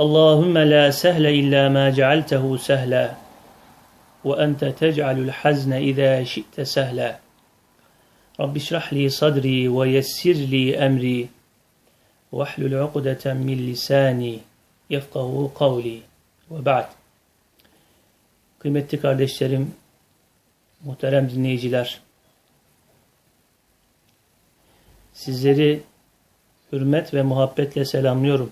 Allahümme la sehle illa ma cealtehu sehla ve ente tec'alul hazne izâ şi'te sehla. Rabbi şrah li sadri ve yessir li emri ve ahlul ukdeten min lisani yefkahu kavli ve ba'd. Kıymetli kardeşlerim, muhterem dinleyiciler, sizleri hürmet ve muhabbetle selamlıyorum.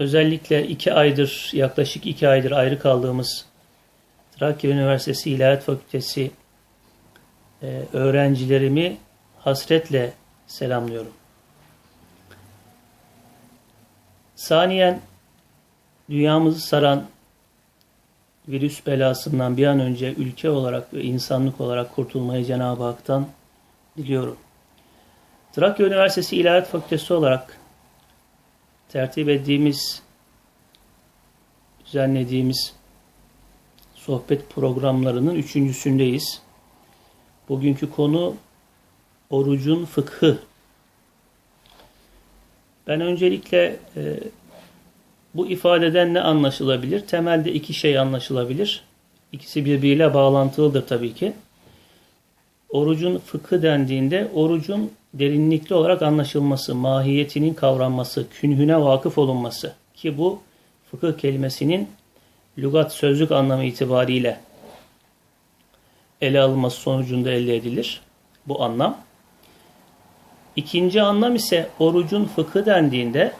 Özellikle iki aydır, yaklaşık iki aydır ayrı kaldığımız Trakya Üniversitesi İlahiyat Fakültesi e, öğrencilerimi hasretle selamlıyorum. Saniyen dünyamızı saran virüs belasından bir an önce ülke olarak ve insanlık olarak kurtulmayı Cenab-ı Hak'tan diliyorum. Trakya Üniversitesi İlahiyat Fakültesi olarak tertip ettiğimiz, düzenlediğimiz sohbet programlarının üçüncüsündeyiz. Bugünkü konu orucun fıkhı. Ben öncelikle e, bu ifadeden ne anlaşılabilir? Temelde iki şey anlaşılabilir. İkisi birbiriyle bağlantılıdır tabii ki. Orucun fıkhı dendiğinde orucun derinlikli olarak anlaşılması, mahiyetinin kavranması, künhüne vakıf olunması ki bu fıkıh kelimesinin lügat sözlük anlamı itibariyle ele alınması sonucunda elde edilir bu anlam. İkinci anlam ise orucun fıkı dendiğinde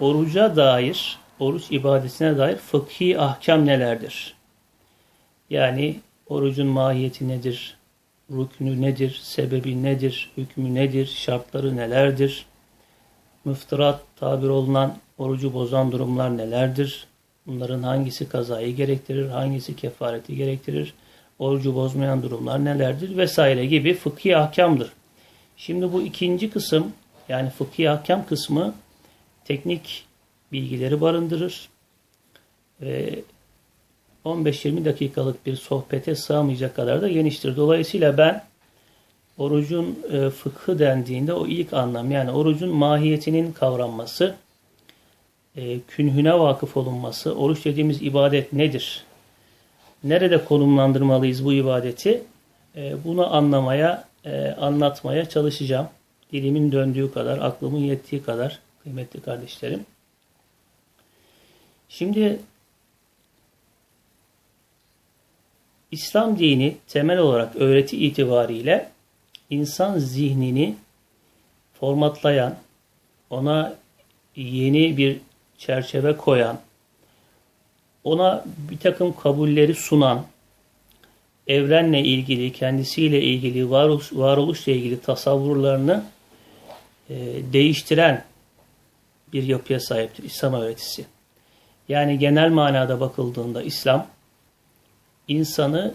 oruca dair, oruç ibadetine dair fıkhi ahkam nelerdir? Yani orucun mahiyeti nedir? Rüknü nedir? Sebebi nedir? Hükmü nedir? Şartları nelerdir? Müftırat tabir olunan orucu bozan durumlar nelerdir? Bunların hangisi kazayı gerektirir? Hangisi kefareti gerektirir? Orucu bozmayan durumlar nelerdir? Vesaire gibi fıkhi ahkamdır. Şimdi bu ikinci kısım yani fıkhi ahkam kısmı teknik bilgileri barındırır. Ve 15-20 dakikalık bir sohbete sığamayacak kadar da geniştir. Dolayısıyla ben orucun e, fıkhı dendiğinde o ilk anlam yani orucun mahiyetinin kavranması, e, künhüne vakıf olunması, oruç dediğimiz ibadet nedir? Nerede konumlandırmalıyız bu ibadeti? E, bunu anlamaya, e, anlatmaya çalışacağım. Dilimin döndüğü kadar, aklımın yettiği kadar kıymetli kardeşlerim. Şimdi İslam dini temel olarak öğreti itibariyle insan zihnini formatlayan, ona yeni bir çerçeve koyan, ona bir takım kabulleri sunan, evrenle ilgili, kendisiyle ilgili, varoluş, varoluşla ilgili tasavvurlarını e, değiştiren bir yapıya sahiptir İslam öğretisi. Yani genel manada bakıldığında İslam, insanı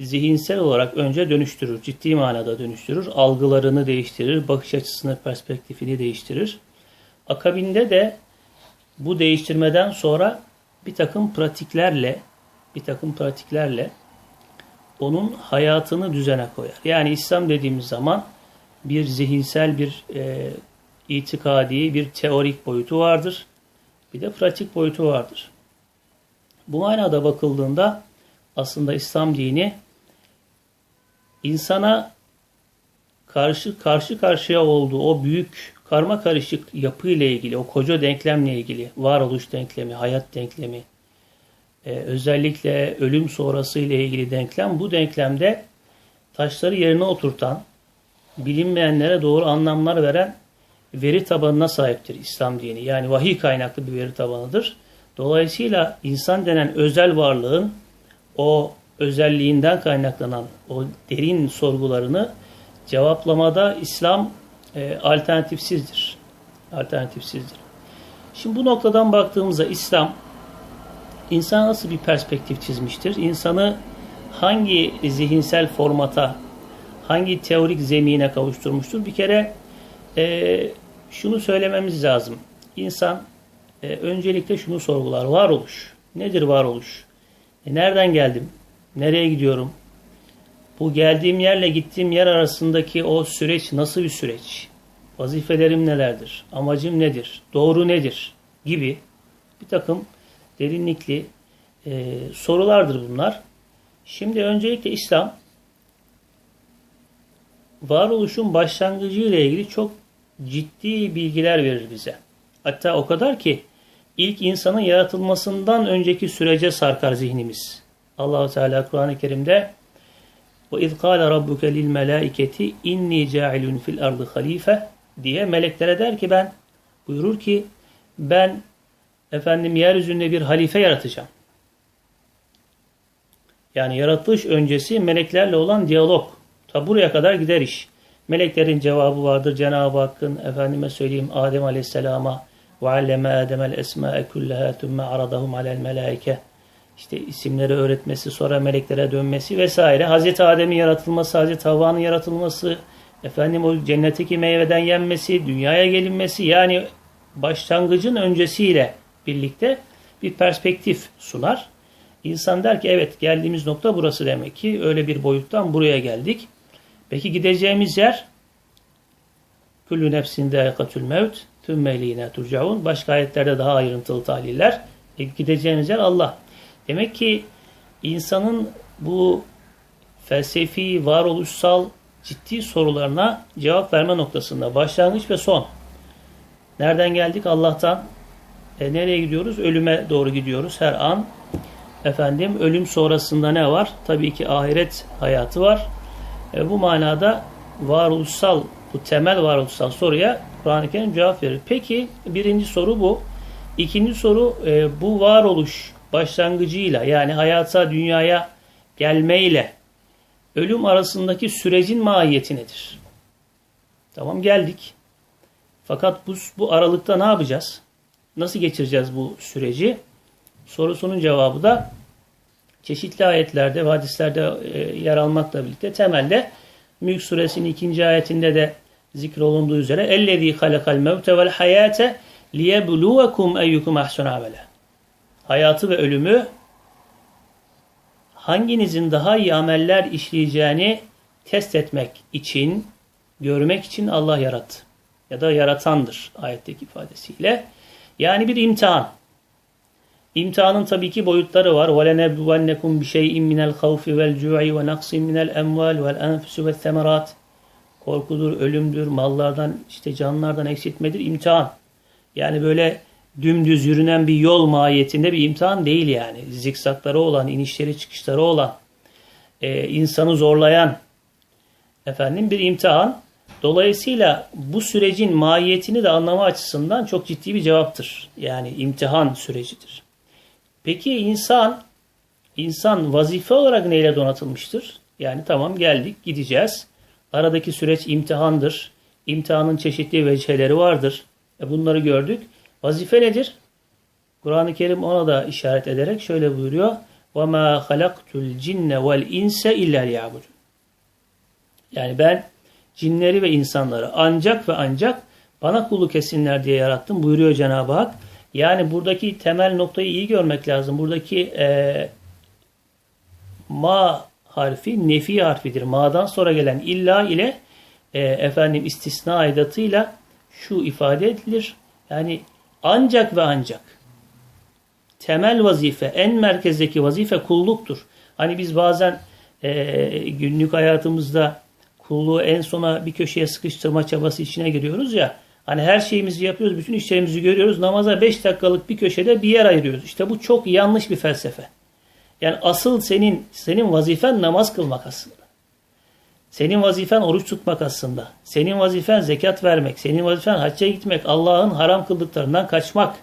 zihinsel olarak önce dönüştürür. Ciddi manada dönüştürür. Algılarını değiştirir. Bakış açısını, perspektifini değiştirir. Akabinde de bu değiştirmeden sonra bir takım pratiklerle bir takım pratiklerle onun hayatını düzene koyar. Yani İslam dediğimiz zaman bir zihinsel bir e, itikadi, bir teorik boyutu vardır. Bir de pratik boyutu vardır. Bu manada bakıldığında aslında İslam dini insana karşı karşı karşıya olduğu o büyük karma karışık yapı ile ilgili, o koca denklemle ilgili, varoluş denklemi, hayat denklemi, e, özellikle ölüm sonrası ile ilgili denklem, bu denklemde taşları yerine oturtan, bilinmeyenlere doğru anlamlar veren veri tabanına sahiptir İslam dini. Yani vahiy kaynaklı bir veri tabanıdır. Dolayısıyla insan denen özel varlığın o özelliğinden kaynaklanan o derin sorgularını cevaplamada İslam e, alternatifsizdir. Alternatifsizdir. Şimdi bu noktadan baktığımızda İslam insan nasıl bir perspektif çizmiştir? İnsanı hangi zihinsel formata, hangi teorik zemine kavuşturmuştur? Bir kere e, şunu söylememiz lazım. İnsan e, öncelikle şunu sorgular. Varoluş. Nedir varoluş? E, nereden geldim? Nereye gidiyorum? Bu geldiğim yerle gittiğim yer arasındaki o süreç nasıl bir süreç? Vazifelerim nelerdir? Amacım nedir? Doğru nedir? Gibi bir takım derinlikli e, sorulardır bunlar. Şimdi öncelikle İslam varoluşun başlangıcı ile ilgili çok ciddi bilgiler verir bize. Hatta o kadar ki ilk insanın yaratılmasından önceki sürece sarkar zihnimiz. Allahu Teala Kur'an-ı Kerim'de ve iz kâle rabbuke lil melâiketi inni câilun fil ardı halife diye meleklere der ki ben buyurur ki ben efendim yeryüzünde bir halife yaratacağım. Yani yaratılış öncesi meleklerle olan diyalog. Ta buraya kadar gider iş. Meleklerin cevabı vardır. Cenab-ı Hakk'ın efendime söyleyeyim Adem Aleyhisselam'a alleme Adem'el esma'e kulleha tümme aradahum alel melaike işte isimleri öğretmesi, sonra meleklere dönmesi vesaire. Hazreti Adem'in yaratılması, Hazreti Havva'nın yaratılması, efendim o cennetteki meyveden yenmesi, dünyaya gelinmesi yani başlangıcın öncesiyle birlikte bir perspektif sunar. İnsan der ki evet geldiğimiz nokta burası demek ki öyle bir boyuttan buraya geldik. Peki gideceğimiz yer Kullu nefsin dâikatül mevt tümme ileyne turcaun. Başka ayetlerde daha ayrıntılı tahliller. E, gideceğimiz yer Allah. Demek ki insanın bu felsefi, varoluşsal ciddi sorularına cevap verme noktasında başlangıç ve son. Nereden geldik? Allah'tan. E, nereye gidiyoruz? Ölüme doğru gidiyoruz her an. Efendim ölüm sonrasında ne var? Tabii ki ahiret hayatı var. E, bu manada varoluşsal, bu temel varoluşsal soruya Kur'an-ı Kerim cevap verir. Peki birinci soru bu. İkinci soru e, bu varoluş başlangıcıyla yani hayata, dünyaya gelmeyle ölüm arasındaki sürecin mahiyeti nedir? Tamam geldik. Fakat bu, bu aralıkta ne yapacağız? Nasıl geçireceğiz bu süreci? Sorusunun cevabı da çeşitli ayetlerde ve hadislerde e, yer almakla birlikte temelde Mülk suresinin ikinci ayetinde de zikrolunduğu üzere اَلَّذ۪ي خَلَقَ الْمَوْتَ وَالْحَيَاةَ لِيَبْلُوَكُمْ اَيُّكُمْ اَحْسُنَ عَمَلًا Hayatı ve ölümü hanginizin daha iyi ameller işleyeceğini test etmek için, görmek için Allah yarattı. Ya da yaratandır ayetteki ifadesiyle. Yani bir imtihan. İmtihanın tabii ki boyutları var. وَلَنَبْوَنَّكُمْ بِشَيْءٍ مِنَ الْخَوْفِ وَالْجُوعِ وَنَقْصٍ مِنَ الْاَمْوَالِ وَالْاَنْفُسُ وَالثَّمَرَاتِ Korkudur, ölümdür, mallardan, işte canlardan eksiltmedir, imtihan. Yani böyle dümdüz yürünen bir yol mahiyetinde bir imtihan değil yani. Zikzakları olan, inişleri çıkışları olan, e, insanı zorlayan efendim bir imtihan. Dolayısıyla bu sürecin mahiyetini de anlama açısından çok ciddi bir cevaptır. Yani imtihan sürecidir. Peki insan insan vazife olarak neyle donatılmıştır? Yani tamam geldik gideceğiz. Aradaki süreç imtihandır. İmtihanın çeşitli veciheleri vardır. E bunları gördük. Vazife nedir? Kur'an-ı Kerim ona da işaret ederek şöyle buyuruyor. وَمَا خَلَقْتُ الْجِنَّ وَالْاِنْسَ اِلَّا لِيَعْبُدُونَ Yani ben cinleri ve insanları ancak ve ancak bana kulluk etsinler diye yarattım buyuruyor Cenab-ı Hak. Yani buradaki temel noktayı iyi görmek lazım. Buradaki e, ma harfi nefi harfidir. Ma'dan sonra gelen illa ile e, efendim istisna edatıyla şu ifade edilir. Yani ancak ve ancak temel vazife, en merkezdeki vazife kulluktur. Hani biz bazen e, günlük hayatımızda kulluğu en sona bir köşeye sıkıştırma çabası içine giriyoruz ya. Hani her şeyimizi yapıyoruz, bütün işlerimizi görüyoruz. Namaza 5 dakikalık bir köşede bir yer ayırıyoruz. İşte bu çok yanlış bir felsefe. Yani asıl senin senin vazifen namaz kılmak aslında. Senin vazifen oruç tutmak aslında. Senin vazifen zekat vermek. Senin vazifen hacca gitmek. Allah'ın haram kıldıklarından kaçmak.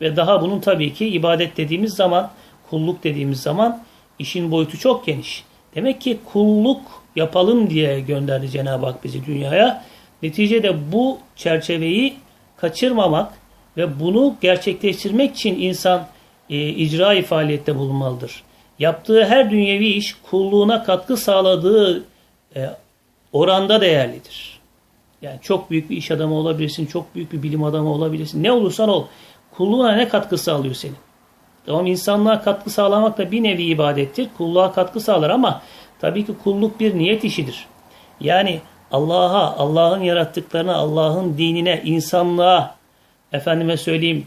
Ve daha bunun tabii ki ibadet dediğimiz zaman, kulluk dediğimiz zaman işin boyutu çok geniş. Demek ki kulluk yapalım diye gönderdi Cenab-ı Hak bizi dünyaya. Neticede bu çerçeveyi kaçırmamak, Ve bunu gerçekleştirmek için insan e, icra faaliyette bulunmalıdır. Yaptığı her dünyevi iş kulluğuna katkı sağladığı e, oranda değerlidir. Yani çok büyük bir iş adamı olabilirsin, çok büyük bir bilim adamı olabilirsin. Ne olursan ol, kulluğuna ne katkı sağlıyor senin? Tamam insanlığa katkı sağlamak da bir nevi ibadettir. Kulluğa katkı sağlar ama tabii ki kulluk bir niyet işidir. Yani Allah'a, Allah'ın yarattıklarına, Allah'ın dinine, insanlığa, efendime söyleyeyim,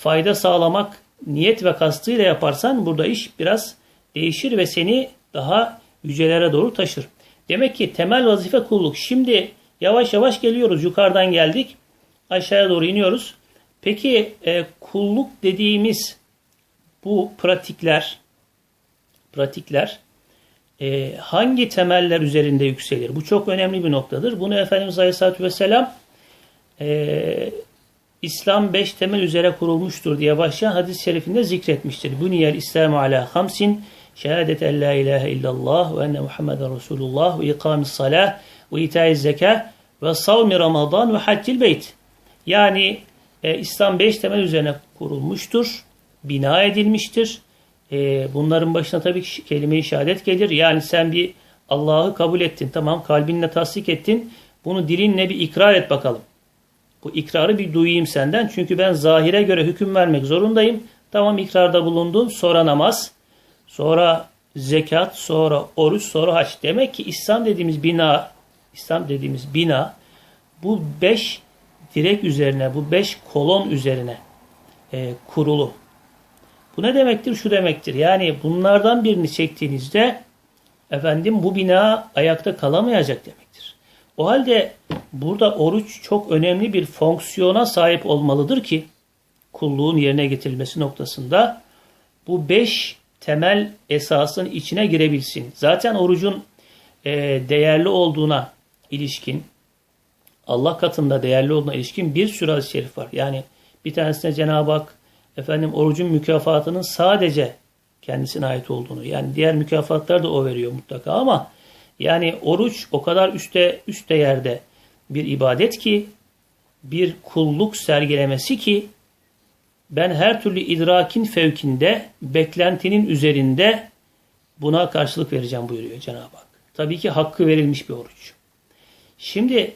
fayda sağlamak niyet ve kastıyla yaparsan burada iş biraz değişir ve seni daha yücelere doğru taşır. Demek ki temel vazife kulluk. Şimdi yavaş yavaş geliyoruz. Yukarıdan geldik. Aşağıya doğru iniyoruz. Peki e, kulluk dediğimiz bu pratikler pratikler e, hangi temeller üzerinde yükselir? Bu çok önemli bir noktadır. Bunu Efendimiz Aleyhisselatü Vesselam e, İslam beş temel üzere kurulmuştur diye başlayan hadis-i şerifinde zikretmiştir. Buniyel İslamu ala hamsin şehadet en la ilahe illallah ve enne Muhammeden Resulullah ve ikamis salah ve itaiz zeka ve savmi Ramazan ve haccil beyt. Yani e, İslam beş temel üzerine kurulmuştur, bina edilmiştir. E, bunların başına tabii kelime-i şehadet gelir. Yani sen bir Allah'ı kabul ettin, tamam kalbinle tasdik ettin. Bunu dilinle bir ikrar et bakalım. Bu ikrarı bir duyayım senden. Çünkü ben zahire göre hüküm vermek zorundayım. Tamam ikrarda bulundum. Sonra namaz, sonra zekat, sonra oruç, sonra haç. Demek ki İslam dediğimiz bina, İslam dediğimiz bina bu beş direk üzerine, bu beş kolon üzerine e, kurulu. Bu ne demektir? Şu demektir. Yani bunlardan birini çektiğinizde efendim bu bina ayakta kalamayacak demektir. O halde burada oruç çok önemli bir fonksiyona sahip olmalıdır ki kulluğun yerine getirilmesi noktasında bu beş temel esasın içine girebilsin. Zaten orucun e, değerli olduğuna ilişkin Allah katında değerli olduğuna ilişkin bir sürü hadis-i şerif var. Yani bir tanesine Cenab-ı Hak efendim orucun mükafatının sadece kendisine ait olduğunu yani diğer mükafatlar da o veriyor mutlaka ama yani oruç o kadar üstte üst yerde bir ibadet ki bir kulluk sergilemesi ki ben her türlü idrakin fevkinde beklentinin üzerinde buna karşılık vereceğim buyuruyor Cenab-ı Hak. Tabii ki hakkı verilmiş bir oruç. Şimdi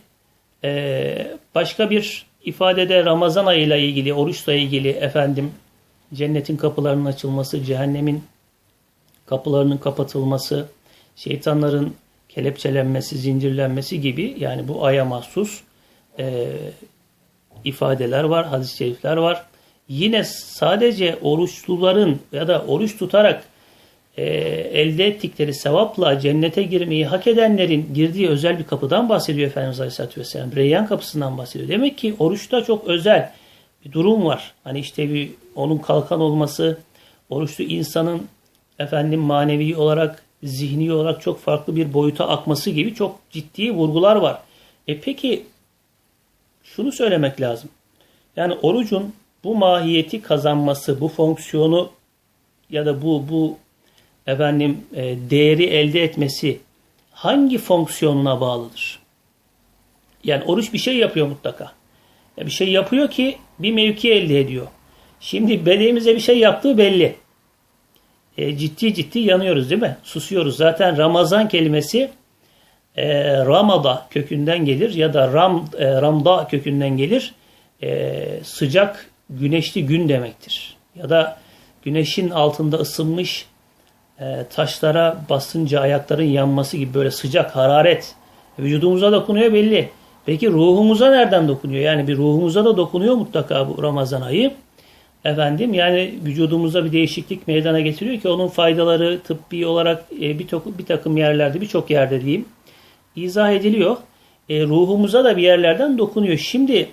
ee, başka bir ifadede Ramazan ayıyla ilgili, oruçla ilgili efendim cennetin kapılarının açılması, cehennemin kapılarının kapatılması, şeytanların kelepçelenmesi, zincirlenmesi gibi yani bu aya mahsus e, ifadeler var, hadis-i şerifler var. Yine sadece oruçluların ya da oruç tutarak e, elde ettikleri sevapla cennete girmeyi hak edenlerin girdiği özel bir kapıdan bahsediyor Efendimiz Aleyhisselatü Vesselam. Reyyan kapısından bahsediyor. Demek ki oruçta çok özel bir durum var. Hani işte bir onun kalkan olması, oruçlu insanın efendim manevi olarak, zihni olarak çok farklı bir boyuta akması gibi çok ciddi vurgular var. E peki şunu söylemek lazım. Yani orucun bu mahiyeti kazanması, bu fonksiyonu ya da bu bu efendim e, değeri elde etmesi hangi fonksiyonuna bağlıdır? Yani oruç bir şey yapıyor mutlaka. Ya bir şey yapıyor ki bir mevki elde ediyor. Şimdi bedenimize bir şey yaptığı belli. E, ciddi ciddi yanıyoruz değil mi? Susuyoruz. Zaten Ramazan kelimesi e, Ramada kökünden gelir ya da Ram, e, Ramda kökünden gelir. E, sıcak güneşli gün demektir. Ya da güneşin altında ısınmış e, taşlara basınca ayakların yanması gibi böyle sıcak hararet vücudumuza dokunuyor belli. Peki ruhumuza nereden dokunuyor? Yani bir ruhumuza da dokunuyor mutlaka bu Ramazan ayı. Efendim yani vücudumuza bir değişiklik meydana getiriyor ki onun faydaları tıbbi olarak e, bir, bir takım yerlerde birçok yerde diyeyim izah ediliyor. E, ruhumuza da bir yerlerden dokunuyor. Şimdi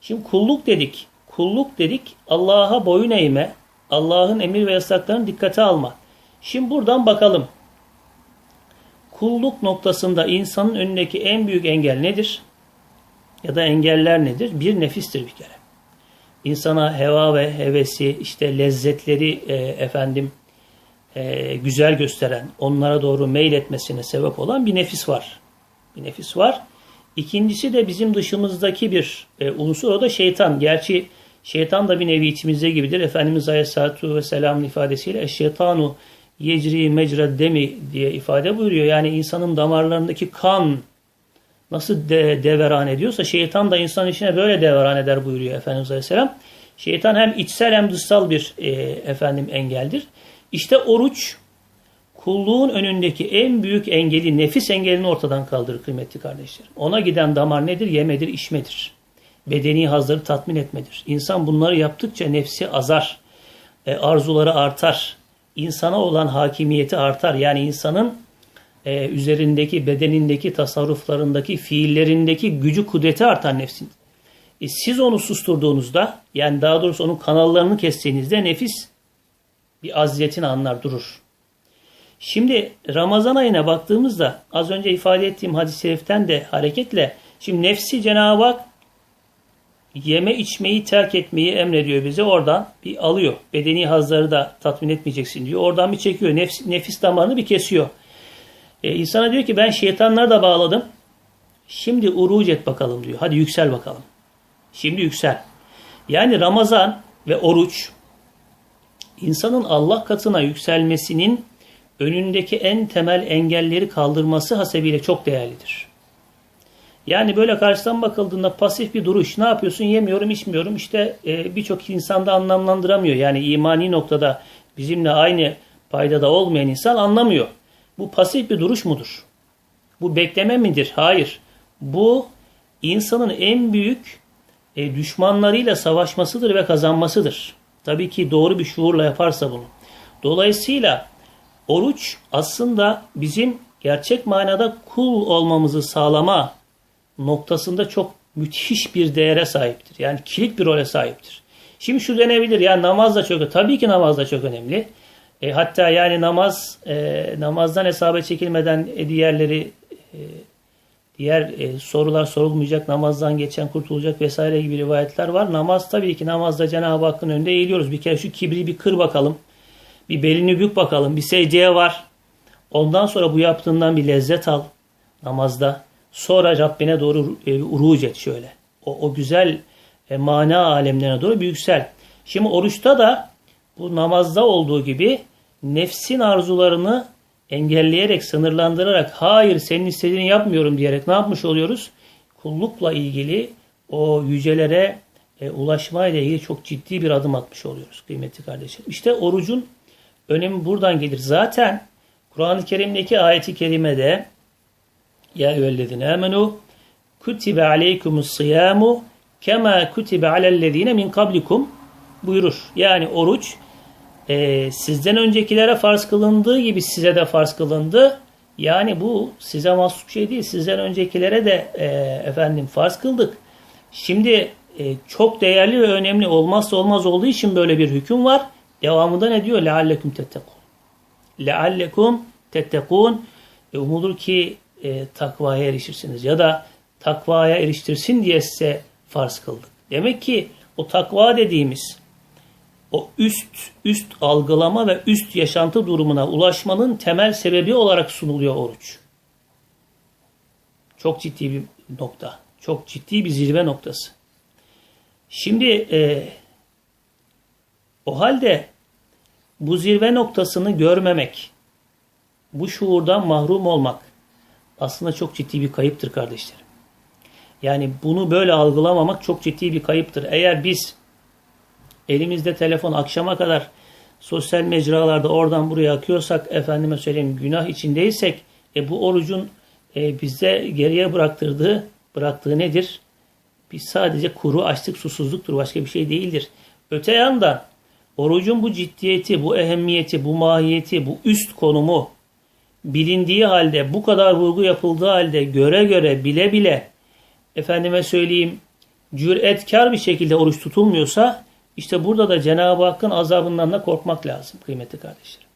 şimdi kulluk dedik. Kulluk dedik Allah'a boyun eğme, Allah'ın emir ve yasaklarını dikkate alma. Şimdi buradan bakalım. Kulluk noktasında insanın önündeki en büyük engel nedir? Ya da engeller nedir? Bir nefistir bir kere. İnsana heva ve hevesi, işte lezzetleri e, efendim e, güzel gösteren, onlara doğru meyletmesine sebep olan bir nefis var. Bir nefis var. İkincisi de bizim dışımızdaki bir e, unsur o da şeytan. Gerçi Şeytan da bir nevi içimizde gibidir. Efendimiz Aleyhisselatü Vesselam'ın ifadesiyle şeytanu yecri mecra demi diye ifade buyuruyor. Yani insanın damarlarındaki kan nasıl de, deveran ediyorsa şeytan da insan içine böyle deveran eder buyuruyor Efendimiz Aleyhisselam. Şeytan hem içsel hem dışsal bir e, efendim engeldir. İşte oruç kulluğun önündeki en büyük engeli, nefis engelini ortadan kaldırır kıymetli kardeşlerim. Ona giden damar nedir? Yemedir, içmedir. Bedeni hazları tatmin etmedir. İnsan bunları yaptıkça nefsi azar, e, arzuları artar, insana olan hakimiyeti artar. Yani insanın e, üzerindeki, bedenindeki, tasarruflarındaki, fiillerindeki gücü, kudreti artar nefsin. E, siz onu susturduğunuzda, yani daha doğrusu onun kanallarını kestiğinizde nefis bir aziyetin anlar, durur. Şimdi Ramazan ayına baktığımızda az önce ifade ettiğim hadis-i şeriften de hareketle şimdi nefsi Cenab-ı Hak yeme içmeyi terk etmeyi emrediyor bize. Oradan bir alıyor. Bedeni hazları da tatmin etmeyeceksin diyor. Oradan bir çekiyor. Nefis, nefis damarını bir kesiyor. E, insana diyor ki ben şeytanları da bağladım. Şimdi uruc et bakalım diyor. Hadi yüksel bakalım. Şimdi yüksel. Yani Ramazan ve oruç insanın Allah katına yükselmesinin önündeki en temel engelleri kaldırması hasebiyle çok değerlidir. Yani böyle karşıdan bakıldığında pasif bir duruş. Ne yapıyorsun? Yemiyorum, içmiyorum. İşte e, birçok insanda anlamlandıramıyor. Yani imani noktada bizimle aynı paydada olmayan insan anlamıyor. Bu pasif bir duruş mudur? Bu bekleme midir? Hayır. Bu insanın en büyük e, düşmanlarıyla savaşmasıdır ve kazanmasıdır. Tabii ki doğru bir şuurla yaparsa bunu. Dolayısıyla oruç aslında bizim gerçek manada kul olmamızı sağlama noktasında çok müthiş bir değere sahiptir. Yani kilit bir role sahiptir. Şimdi şu denebilir yani namaz da çok tabii ki namaz da çok önemli. E, hatta yani namaz e, namazdan hesaba çekilmeden e, diğerleri e, diğer e, sorular sorulmayacak, namazdan geçen kurtulacak vesaire gibi rivayetler var. Namaz tabii ki namazda Cenab-ı Hakk'ın önünde eğiliyoruz. Bir kere şu kibri bir kır bakalım. Bir belini bük bakalım. Bir secdeye var. Ondan sonra bu yaptığından bir lezzet al namazda. Sonra Rabbine doğru e, et şöyle. O, o güzel e, mana alemlerine doğru bir yüksel. Şimdi oruçta da bu namazda olduğu gibi nefsin arzularını engelleyerek, sınırlandırarak hayır senin istediğini yapmıyorum diyerek ne yapmış oluyoruz? Kullukla ilgili o yücelere e, ulaşmayla ilgili çok ciddi bir adım atmış oluyoruz kıymetli kardeşlerim. İşte orucun önemi buradan gelir. Zaten Kur'an-ı Kerim'deki ayeti kerimede ya eyyühellezine amenu kutibe aleykumus siyamu kema kutibe alellezine min kablikum buyurur. Yani oruç e, sizden öncekilere farz kılındığı gibi size de farz kılındı. Yani bu size mahsus bir şey değil. Sizden öncekilere de e, efendim farz kıldık. Şimdi e, çok değerli ve önemli olmazsa olmaz olduğu için böyle bir hüküm var. Devamında ne diyor? لَعَلَّكُمْ تَتَّقُونَ لَعَلَّكُمْ تَتَّقُونَ e, Umulur ki e, takvaya erişirsiniz. Ya da takvaya eriştirsin diye size farz kıldık. Demek ki o takva dediğimiz o üst üst algılama ve üst yaşantı durumuna ulaşmanın temel sebebi olarak sunuluyor oruç. Çok ciddi bir nokta. Çok ciddi bir zirve noktası. Şimdi e, o halde bu zirve noktasını görmemek, bu şuurdan mahrum olmak aslında çok ciddi bir kayıptır kardeşlerim. Yani bunu böyle algılamamak çok ciddi bir kayıptır. Eğer biz elimizde telefon akşama kadar sosyal mecralarda oradan buraya akıyorsak efendime söyleyeyim günah içindeysek e, bu orucun e, bize geriye bıraktırdığı bıraktığı nedir? Biz sadece kuru açlık susuzluktur başka bir şey değildir. Öte yandan orucun bu ciddiyeti, bu ehemmiyeti, bu mahiyeti, bu üst konumu bilindiği halde, bu kadar vurgu yapıldığı halde göre göre, bile bile efendime söyleyeyim cüretkar bir şekilde oruç tutulmuyorsa işte burada da Cenab-ı Hakk'ın azabından da korkmak lazım kıymetli kardeşlerim.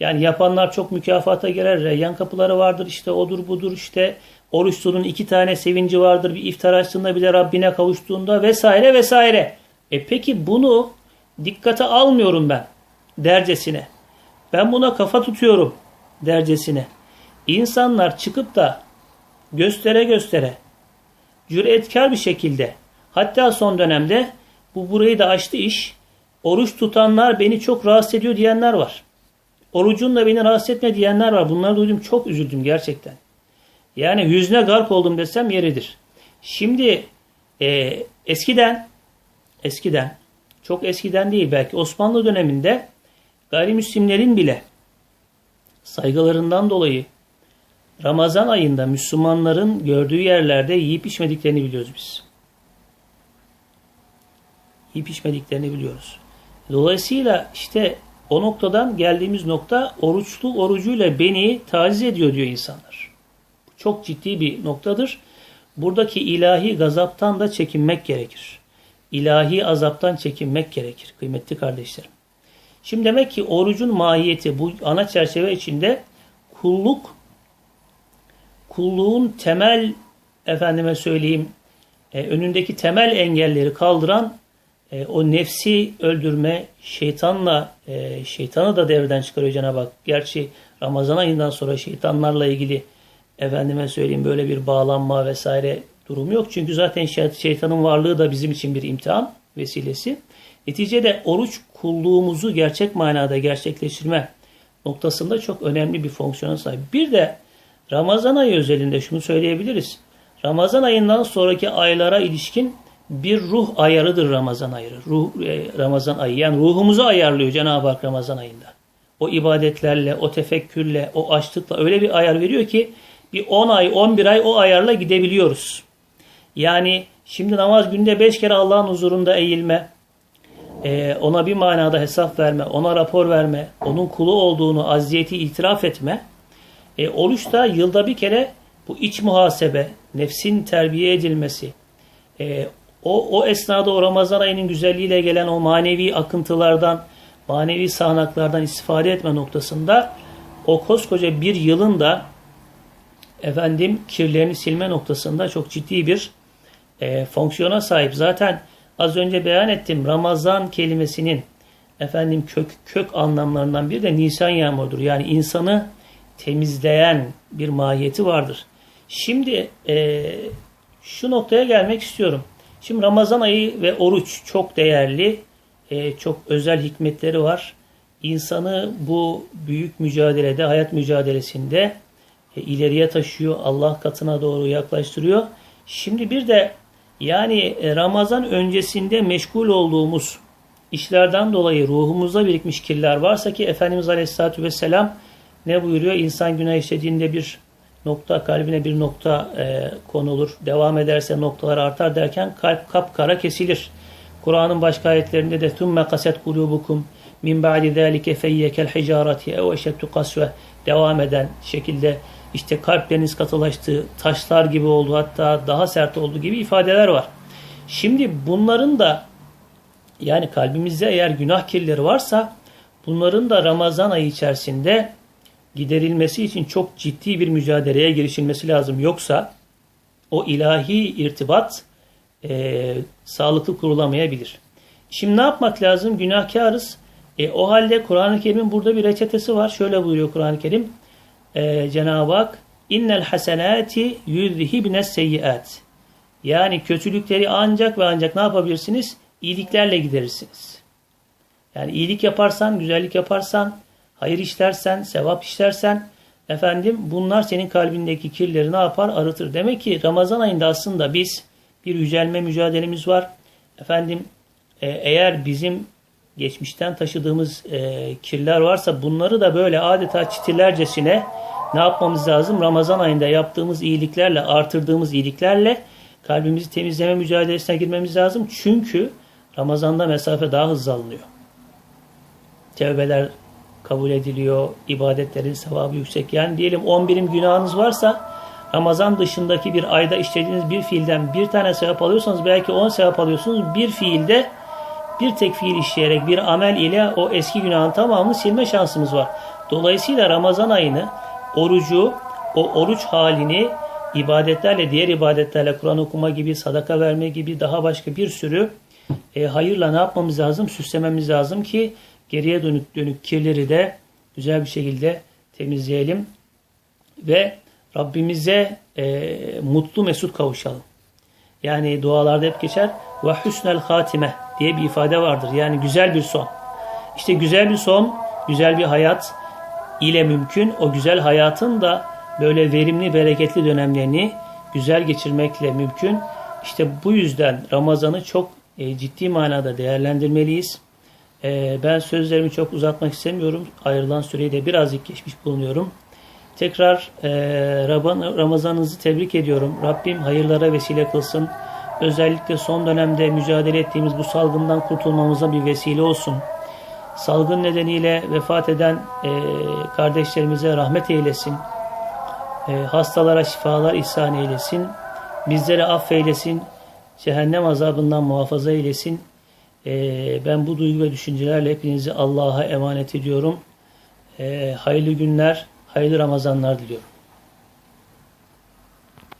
Yani yapanlar çok mükafata girer. Reyyan kapıları vardır işte odur budur işte oruçlunun iki tane sevinci vardır. Bir iftar açtığında bile Rabbine kavuştuğunda vesaire vesaire. E peki bunu dikkate almıyorum ben dercesine. Ben buna kafa tutuyorum dercesine. İnsanlar çıkıp da göstere göstere cüretkar bir şekilde hatta son dönemde bu burayı da açtı iş. Oruç tutanlar beni çok rahatsız ediyor diyenler var. Orucunla beni rahatsız etme diyenler var. Bunları duydum çok üzüldüm gerçekten. Yani yüzüne gark oldum desem yeridir. Şimdi e, eskiden eskiden çok eskiden değil belki Osmanlı döneminde gayrimüslimlerin bile saygılarından dolayı Ramazan ayında Müslümanların gördüğü yerlerde yiyip içmediklerini biliyoruz biz. Yiyip içmediklerini biliyoruz. Dolayısıyla işte o noktadan geldiğimiz nokta oruçlu orucuyla beni taciz ediyor diyor insanlar. Çok ciddi bir noktadır. Buradaki ilahi gazaptan da çekinmek gerekir. İlahi azaptan çekinmek gerekir kıymetli kardeşlerim. Şimdi demek ki orucun mahiyeti bu ana çerçeve içinde kulluk kulluğun temel efendime söyleyeyim e, önündeki temel engelleri kaldıran e, o nefsi öldürme şeytanla e, şeytanı da devreden çıkarıyor Cenab-ı Hak. Gerçi Ramazan ayından sonra şeytanlarla ilgili efendime söyleyeyim böyle bir bağlanma vesaire durumu yok. Çünkü zaten şeytanın varlığı da bizim için bir imtihan vesilesi. Neticede oruç kulluğumuzu gerçek manada gerçekleştirme noktasında çok önemli bir fonksiyona sahip. Bir de Ramazan ayı özelinde şunu söyleyebiliriz. Ramazan ayından sonraki aylara ilişkin bir ruh ayarıdır Ramazan ayı. Ruh, e, Ramazan ayı yani ruhumuzu ayarlıyor Cenab-ı Hak Ramazan ayında. O ibadetlerle, o tefekkürle, o açlıkla öyle bir ayar veriyor ki bir 10 ay, 11 ay o ayarla gidebiliyoruz. Yani şimdi namaz günde 5 kere Allah'ın huzurunda eğilme, e, ona bir manada hesap verme, ona rapor verme, onun kulu olduğunu, aziyeti itiraf etme. E, oruç da yılda bir kere bu iç muhasebe, nefsin terbiye edilmesi, e, o, o esnada o Ramazan ayının güzelliğiyle gelen o manevi akıntılardan, manevi sağanaklardan istifade etme noktasında o koskoca bir yılın da efendim kirlerini silme noktasında çok ciddi bir e, fonksiyona sahip. Zaten az önce beyan ettim Ramazan kelimesinin efendim kök kök anlamlarından biri de Nisan yağmurudur. Yani insanı temizleyen bir mahiyeti vardır. Şimdi e, şu noktaya gelmek istiyorum. Şimdi Ramazan ayı ve oruç çok değerli, e, çok özel hikmetleri var. İnsanı bu büyük mücadelede, hayat mücadelesinde e, ileriye taşıyor, Allah katına doğru yaklaştırıyor. Şimdi bir de yani e, Ramazan öncesinde meşgul olduğumuz işlerden dolayı ruhumuzda birikmiş kirler varsa ki Efendimiz Aleyhisselatü Vesselam ne buyuruyor? İnsan günah işlediğinde bir nokta kalbine bir nokta e, konulur. Devam ederse noktalar artar derken kalp kapkara kesilir. Kur'an'ın başka ayetlerinde de tümme kaset kulubukum min ba'di zâlike feyyekel hicarati ev eşeddu kasve devam eden şekilde işte kalpleriniz katılaştı, taşlar gibi oldu hatta daha sert oldu gibi ifadeler var. Şimdi bunların da yani kalbimizde eğer günah kirleri varsa bunların da Ramazan ayı içerisinde giderilmesi için çok ciddi bir mücadeleye girişilmesi lazım. Yoksa o ilahi irtibat e, sağlıklı kurulamayabilir. Şimdi ne yapmak lazım? Günahkarız. E, o halde Kur'an-ı Kerim'in burada bir reçetesi var. Şöyle buyuruyor Kur'an-ı Kerim. E, Cenab-ı Hak innel hasenati yuzhibne seyyiat. Yani kötülükleri ancak ve ancak ne yapabilirsiniz? İyiliklerle giderirsiniz. Yani iyilik yaparsan, güzellik yaparsan, hayır işlersen, sevap işlersen efendim bunlar senin kalbindeki kirleri ne yapar? Arıtır. Demek ki Ramazan ayında aslında biz bir yücelme mücadelemiz var. Efendim e, eğer bizim geçmişten taşıdığımız e, kirler varsa bunları da böyle adeta çitilercesine ne yapmamız lazım? Ramazan ayında yaptığımız iyiliklerle, artırdığımız iyiliklerle kalbimizi temizleme mücadelesine girmemiz lazım. Çünkü Ramazan'da mesafe daha hızlı alınıyor. Tevbeler kabul ediliyor, ibadetlerin sevabı yüksek. Yani diyelim 10 birim günahınız varsa Ramazan dışındaki bir ayda işlediğiniz bir fiilden bir tane sevap alıyorsanız belki 10 sevap alıyorsunuz. Bir fiilde bir tek fiil işleyerek bir amel ile o eski günahın tamamını silme şansımız var. Dolayısıyla Ramazan ayını, orucu, o oruç halini ibadetlerle, diğer ibadetlerle, Kur'an okuma gibi, sadaka verme gibi daha başka bir sürü e, hayırla ne yapmamız lazım? Süslememiz lazım ki geriye dönük dönük kirleri de güzel bir şekilde temizleyelim ve Rabbimize e, mutlu mesut kavuşalım. Yani dualarda hep geçer ve husnel hatime diye bir ifade vardır. Yani güzel bir son. İşte güzel bir son, güzel bir hayat ile mümkün. O güzel hayatın da böyle verimli, bereketli dönemlerini güzel geçirmekle mümkün. İşte bu yüzden Ramazan'ı çok e, ciddi manada değerlendirmeliyiz. E, ben sözlerimi çok uzatmak istemiyorum. Ayrılan süreyi de birazcık geçmiş bulunuyorum. Tekrar e, Ramazanınızı tebrik ediyorum. Rabbim hayırlara vesile kılsın. Özellikle son dönemde mücadele ettiğimiz bu salgından kurtulmamıza bir vesile olsun. Salgın nedeniyle vefat eden e, kardeşlerimize rahmet eylesin. E, hastalara şifalar ihsan eylesin. Bizleri affeylesin. Cehennem azabından muhafaza eylesin. E, ben bu duygu ve düşüncelerle hepinizi Allah'a emanet ediyorum. E, hayırlı günler, hayırlı Ramazanlar diliyorum.